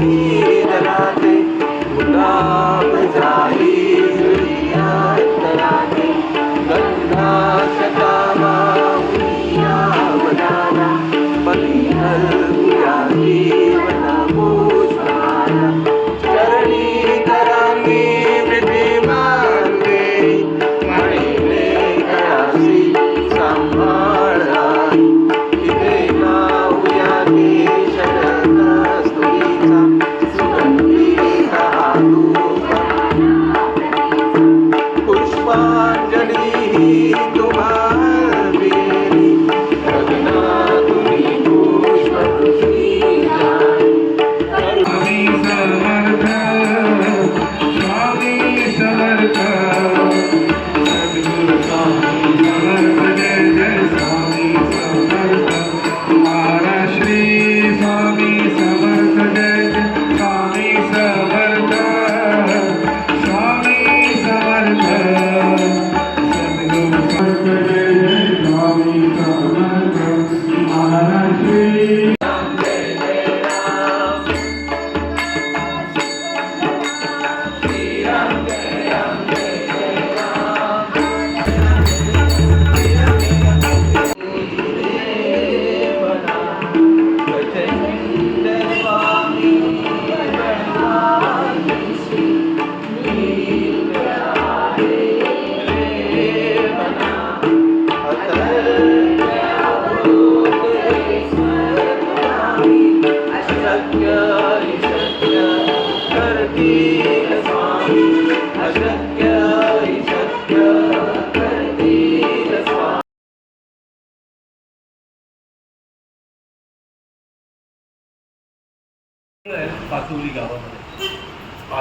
Espírito. Thank you.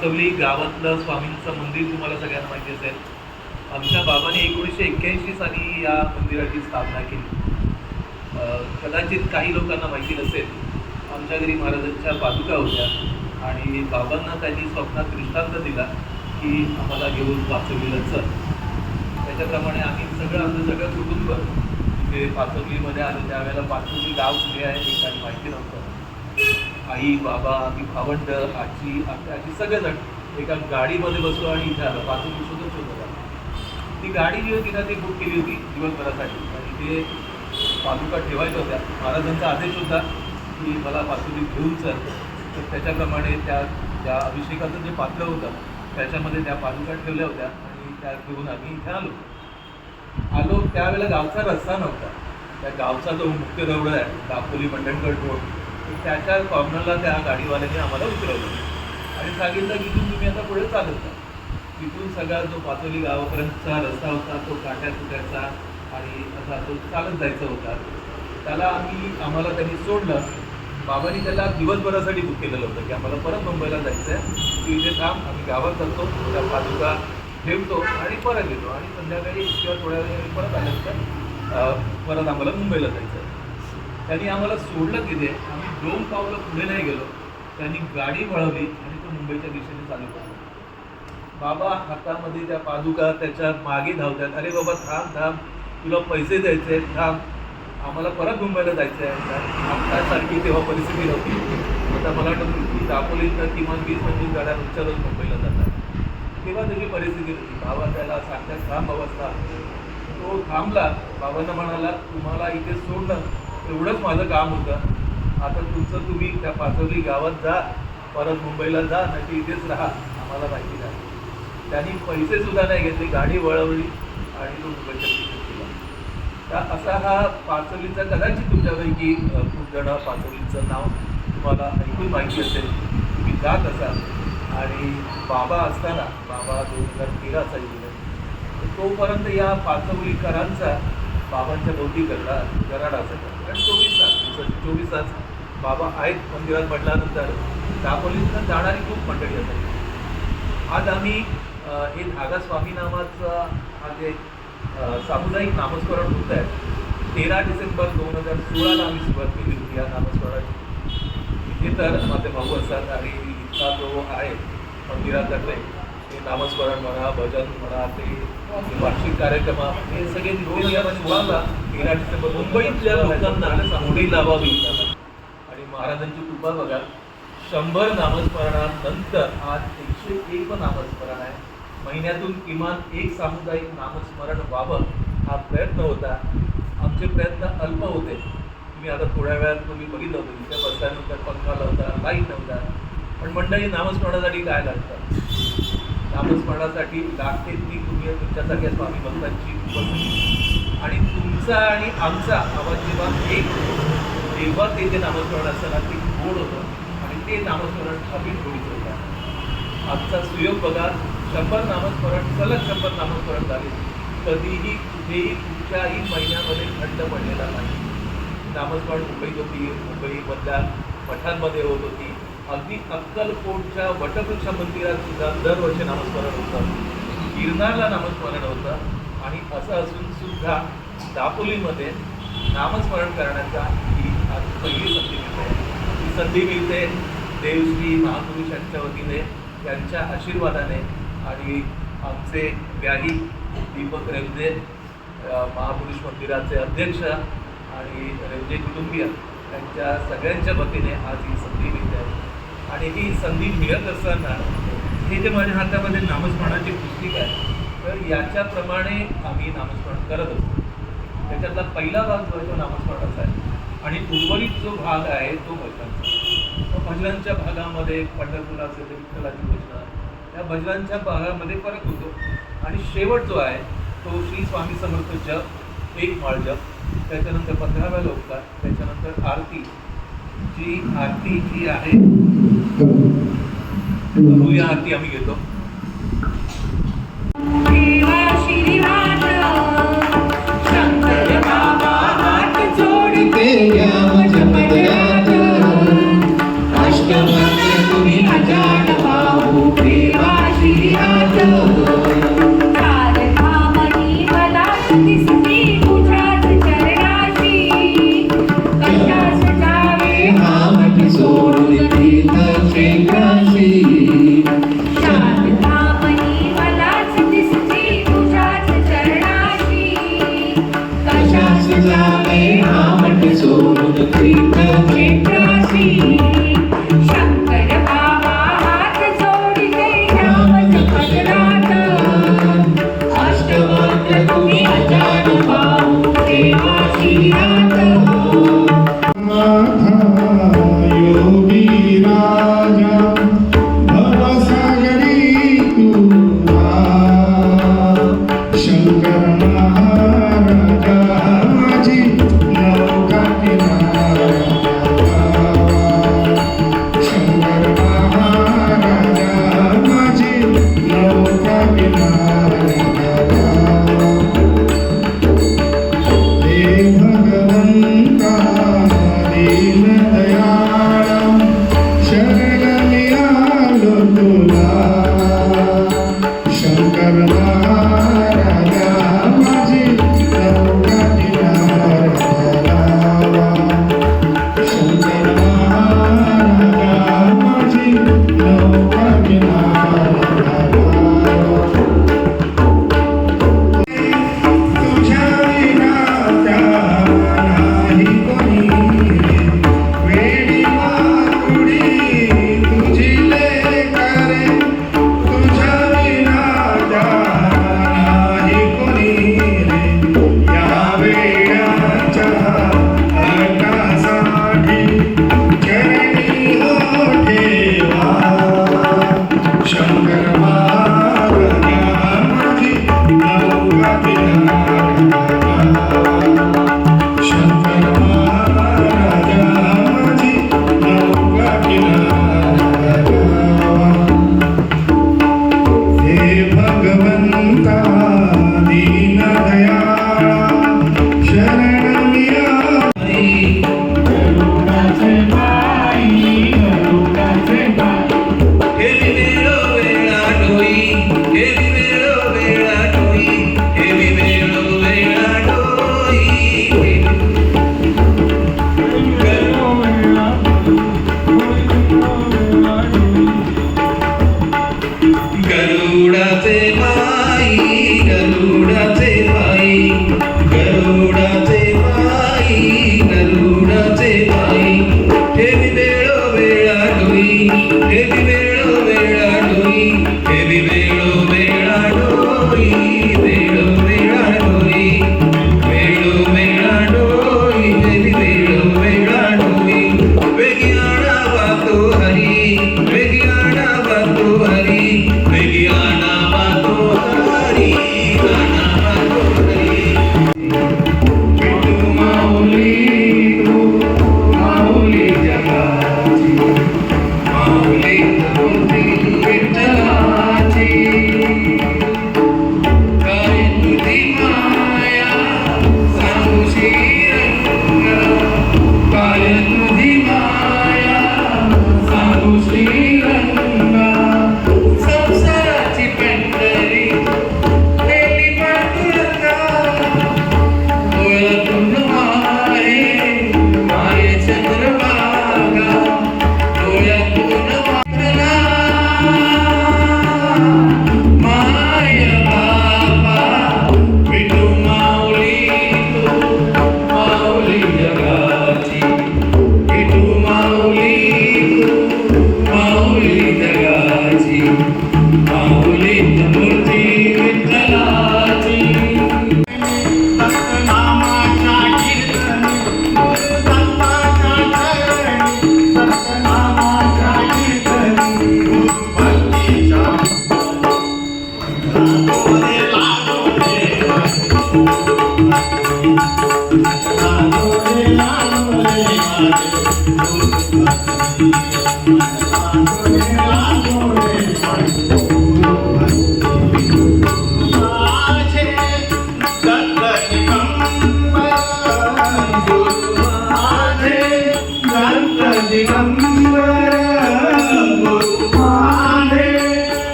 पाचवली गावातलं स्वामींचं मंदिर तुम्हाला सगळ्यांना माहिती असेल. आमच्या बाबांनी एकोणीसशे एक्क्याऐंशी साली या मंदिराची स्थापना केली. कदाचित काही लोकांना माहिती नसेल आमच्या घरी महाराजांच्या पादुका होत्या आणि बाबांना त्यांनी स्वप्नात दृष्टांत दिला की आम्हाला घेऊन पाचवलीला चल त्याच्याप्रमाणे आम्ही सगळं आमचं सगळं कुटुंब तिथे पाचवलीमध्ये आलो. त्यावेळेला पाचवली गाव कुठे आहे हे काही माहिती नव्हतं. आई बाबा मी भावंड आजी आजी सगळेजण एका गाडीमध्ये बसलो आणि इथे आलो. पाच शोधत शोधत ती गाडी जी होती ना ती बुक केली होती दिवसभरासाठी आणि ते पादुका ठेवायच्या होत्या. महाराजांचा आदेश होता की मला पाचुली घेऊन चल. तर त्याच्याप्रमाणे त्या त्या अभिषेकाचं जे पात्र होतं त्याच्यामध्ये त्या पादुका ठेवल्या होत्या आणि त्या घेऊन आम्ही इथे आलो. आलो. त्यावेळेला गावचा रस्ता नव्हता. त्या गावचा जो मुख्य दौड आहे दापोली मंडणगड रोड त्याच्या कॉर्नरला त्या गाडीवाल्याने आम्हाला उतरवलं. आणि सांगितलं की इथून तुम्ही आता पुढे चालत जा. तिथून सगळा जो पाचोली गावापर्यंतचा रस्ता होता तो काट्या तुट्याचा आणि असा तो चालत जायचा होता. त्याला आम्ही आम्हाला त्यांनी सोडलं. बाबांनी त्याला दिवसभरासाठी बुक केलेलं होतं की आम्हाला परत मुंबईला जायचं आहे तू इथे थांब आम्ही गावात जातो त्या पादुका ठेवतो आणि परत येतो. आणि संध्याकाळी किंवा थोड्या वेळ परत आल्यानंतर परत आम्हाला मुंबईला जायचं आहे त्यांनी आम्हाला सोडलं तिथे. आम्ही दोन पावलं पुढे नाही गेलो. त्यांनी गाडी वळवली आणि तो मुंबईच्या दिशेने चालू केला बाबा हातामध्ये त्या पादुका त्याच्यामागे धावतात. अरे बाबा थांब थांब. तुला पैसे द्यायचे थांब. आम्हाला परत मुंबईला जायचं आहे. आत्तासारखी तेव्हा परिस्थिती नव्हती. आता मला वाटतं की दापोलीतनं किमान वीस पंचवीस गाड्या रोजच्याच मुंबईला जातात. तेव्हा त्याची परिस्थिती होती. बाबा त्याला सांगतात थांब अवस्था तो थांबला. बाबांना म्हणाला तुम्हाला इथे सोडणं एवढंच माझं काम होतं. आता तुमचं तुम्ही त्या पाचवली गावात जा परत मुंबईला जा नाही इथेच राहा. आम्हाला माहिती नाही. त्यांनी पैसेसुद्धा नाही घेतले गाडी वळवली आणि तो मुंबईच्या तर असा हा पाचवलीचा कदाचित तुमच्यापैकी खूप जण पाचवलीचं नाव तुम्हाला ऐकून माहिती असेल. तुम्ही जात असाल. आणि बाबा असताना बाबा दोन हजार तेरा साली गेलं तोपर्यंत या पाचवलीकरांचा बाबांच्या भोवती गरडा गराडा असायचा कारण चोवीस तास. दिवसाचे चोवीस तास बाबा आहेत मंदिरात म्हटल्यानंतर दापोलीतनं जाणारी खूप मंडळी असायची आज आम्ही हे धागा स्वामी नावाचा हा जे सामुदायिक नामस्मरण होत आहे तेरा डिसेंबर दोन हजार सोळाला आम्ही सुरुवात केली होती या नामस्मरणाची इथे तर माझे भाऊ असतात आणि इथला जो आहे मंदिरातले नामस्मरण म्हणा भजन म्हणा ते वार्षिक कार्यक्रम हे सगळे सोळाला तेरा डिसेंबर मुंबईतल्या लोकांना मोडी लावावी. आणि महाराजांची कृपा बघा शंभर नामस्मरणानंतर आज एकशे एक नामस्मरण आहे. महिन्यातून किमान एक सामुदायिक नामस्मरण व्हावं हा प्रयत्न होता. आमचे प्रयत्न अल्प होते. तुम्ही आता थोड्या वेळात तुम्ही बघितलं होतं इथे बसल्यानंतर पंखा लावता लाइट नव्हता. पण मंडळी नामस्मरणासाठी काय लागतं? नामस्मरणासाठी लागते ती तुम्ही तुमच्यासारख्या स्वामी भक्तांची उपस्थिती आणि तुमचा आणि आमचा आवाज जेव्हा एक तेव्हा ते जे नामस्मरण असतं ना ते गोड होतं आणि ते नामस्मरण अधिक गोडीचं होतं. आजचा सुयोग बघा शंभर नामस्मरण सलग शंभर नामस्मरण झाले. कधीही कुठेही कुठच्याही महिन्यामध्ये खंड पडलेला नाही. नामस्मरण मुंबईत होती मुंबईमधल्या मठांमध्ये होत होती. अगदी अक्कलकोटच्या वटवृक्ष मंदिरात सुद्धा दरवर्षी नामस्मरण होतं गिरनारला नामस्मरण होतं आणि असं असून सुद्धा दापोलीमध्ये नामस्मरण करण्याचा ही आज पहिली संधी मिळते. ही संधी मिळते देवश्री महापुरुषांच्या वतीने त्यांच्या आशीर्वादाने आणि आमचे व्याही दीपक रेवदे महापुरुष मंदिराचे अध्यक्ष आणि रेवदे कुटुंबीय त्यांच्या सगळ्यांच्या वतीने आज ही संधी मिळते. आहे आणि ही संधी मिळत असताना हे जे माझ्या हातामध्ये नामस्मरणाची पुस्तिका आहे तर याच्याप्रमाणे आम्ही नामस्मरण करत असतो त्याच्यातला पहिला भाग जो आहे तो नामस्मरणाचा आहे. आणि उर्वरित जो भाग आहे तो भजनांचा. तो भजनांच्या भागामध्ये पंढरपूर असेल तर विठ्ठलाची भजनं त्या भजनांच्या भागामध्ये फरक होतो. आणि शेवट जो आहे तो श्री स्वामी समर्थ जप एक माळ जप त्याच्यानंतर पंधराव्या लोकतात त्याच्यानंतर आरती जी आरती जी आहे ही. आरती आम्ही घेतो. எல்லாமே நாம் என்று சொல்ல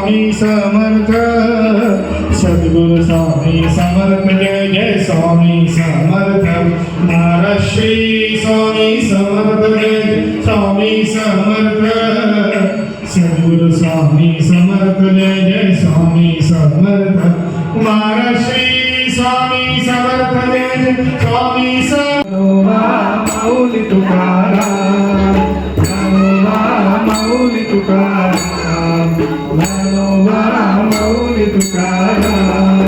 स्वामी समर्थ. सद्गुरु स्वामी समर्थ. जय जय स्वामी समर्थ. महाराज श्री स्वामी समर्थ. जय स्वामी समर्थ. सद्गुरु स्वामी समर्थ. जय जय स्वामी समर्थ. महाराज श्री स्वामी समर्थ. जय जय स्वामी समर्थ. माऊली तुकाराम. माऊली तुकाराम. ज्ञानोबा माऊली तुकाराम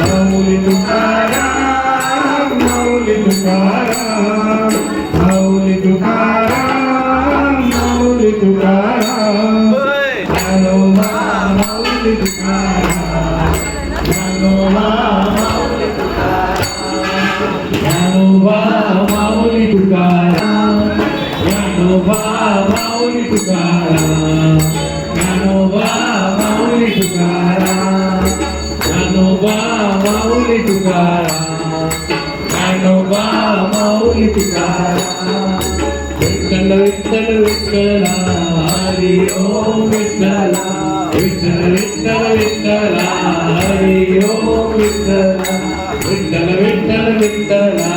माऊली तुकाराम माऊली तुकाराम விட்டல விட்டல விட்டலா ஹரி ஓம் விட்டலா விட்டல விட்டல விட்டலா ஹரி ஓம் விட்டலா விட்டல விட்டல விட்டலா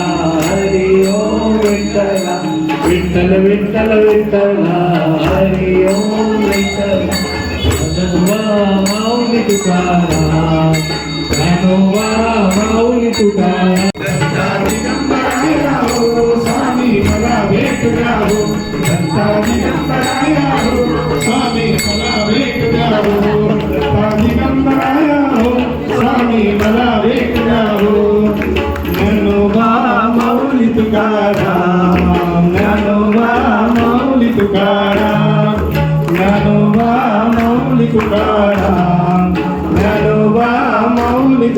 ஹரி ஓம் விட்டலா விட்டல விட்டல விட்டலா ஹரி ஓம் விட்டலா மதனுவா மௌலி துகாரா மதனுவா மௌலி துகாரா भेट द्या हो दत्ता दिगंबराया हो स्वामी मला भेट द्या हो दत्ता दिगंबराया हो स्वामी मला भेट द्या हो ज्ञानोबा माऊली तुकाराम ज्ञानोबा माऊली तुकाराम ज्ञानोबा माऊली